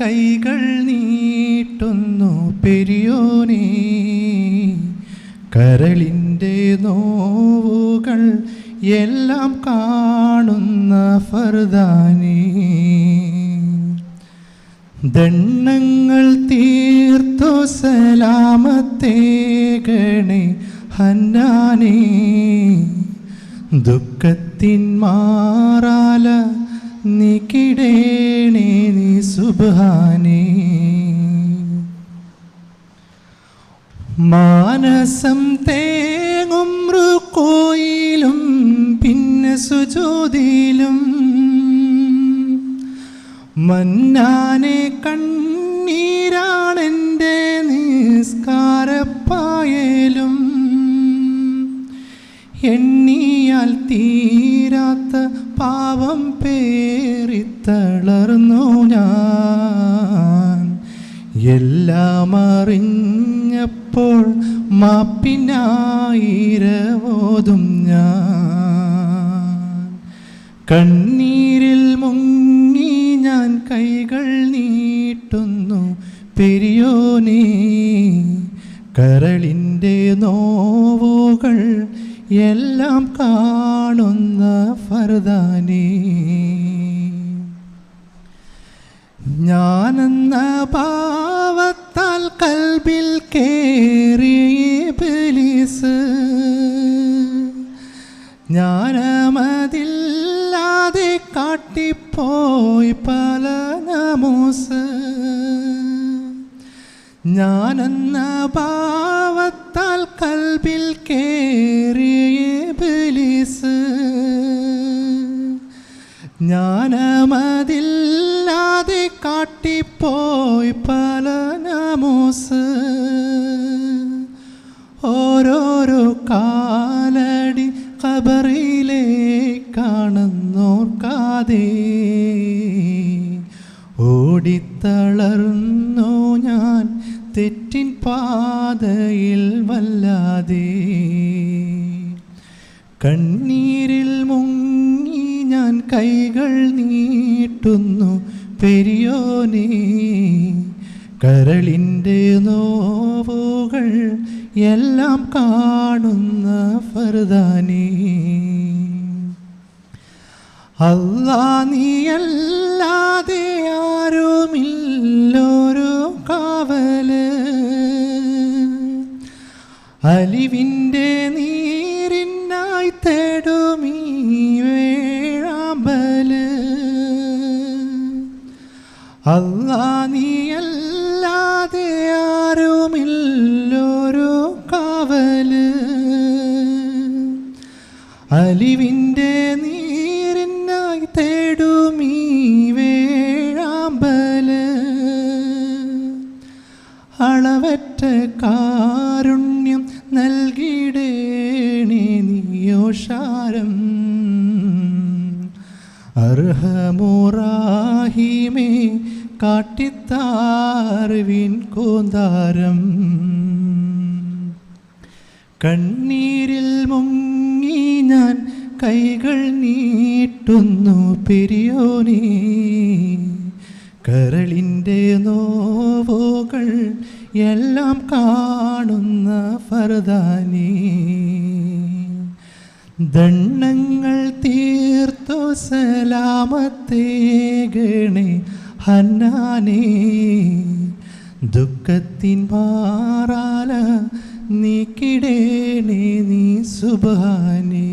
കൈകൾ നീട്ടുന്നു പെരിയോനെ. കരളിന്റെ നോവുകൾ എല്ലാം കാണുന്ന ഫർദാനി. ദണ്ണങ്ങൾ തീർത്തു സലാമത്തേകണേ ഹന്നാനേ. ദുഃഖത്തിൻ മാറാല നീക്കിടേണേ നീ സുബാനേ മാനസം തേങ്ങും റുക്കോയിലും പിന്നെ സുജോതിയിലും. മന്നാനെ കണ്ണീരാണെന്റെ നിസ്കാരപ്പായലും എണ്ണിയാൽ തീരാത്ത പാവം പേറിത്തളർന്നു ഞാൻ. എല്ലാം അറിഞ്ഞപ്പോൾ മാപ്പിനായിരവോതും ഞാൻ. കണ്ണീരിൽ മുങ്ങി ഞാൻ കൈകൾ നീട്ടുന്നു പെരിയോനേ കരളിന്റെ നോവുകൾ എല്ലാം കാണുന്ന ഫർദാനേ. ഞാനെന്ന പാവത്താൽ കൽബിൽ കേറിയ ബലീസ് ഞാനമതില്ലാതെ കാട്ടിപ്പോയി പല നമോസ്. ഞാനെന്ന പാവത്താൽ കൽബിൽ കേറിയ ജ്ഞാനമതില്ലാതെ കാട്ടിപ്പോയി പല നമോസ്. ഓരോരോ കാലടി കബറിലെ കാണുന്നോർക്കാതെ ഓടിത്തളർന്നു ഞാൻ തെറ്റിൻ പാതയിൽ വല്ലാതെ. കണ്ണീരിൽ മുങ്ങി കൈകൾ നീട്ടുന്നു പെരിയോനേ. കരളിന്റെ നോവുകൾ എല്ലാം കാണുന്ന ഫർദാനേ. അല്ലാ നീയല്ലാതെ ആരുമില്ലൊരു കാവൽ. അലിവിന്റെ അലിവിന്റെ നീരിനായി തേടുമീ വേഴാമ്പൽ. അളവറ്റ കാരുണ്യം നൽകിടേണേ നീയോഷാരം. അർഹമോറാഹിമേ കാട്ടിത്താറിവിൻ കോന്താരം. കണ്ണീരിൽ മുങ്ങി ഞാൻ കൈകൾ നീട്ടുന്നു പെരിയോനീ. കരളിന്റെ നോവുകൾ എല്ലാം കാണുന്ന ഫർദാനീ. ദണ്ണങ്ങൾ തീർത്തു സലാമത്തേകണേ ഹന്നാനേ. ദുഃഖത്തിൻ മാറാല നീക്കിടേണേ നീ സുബാനേ.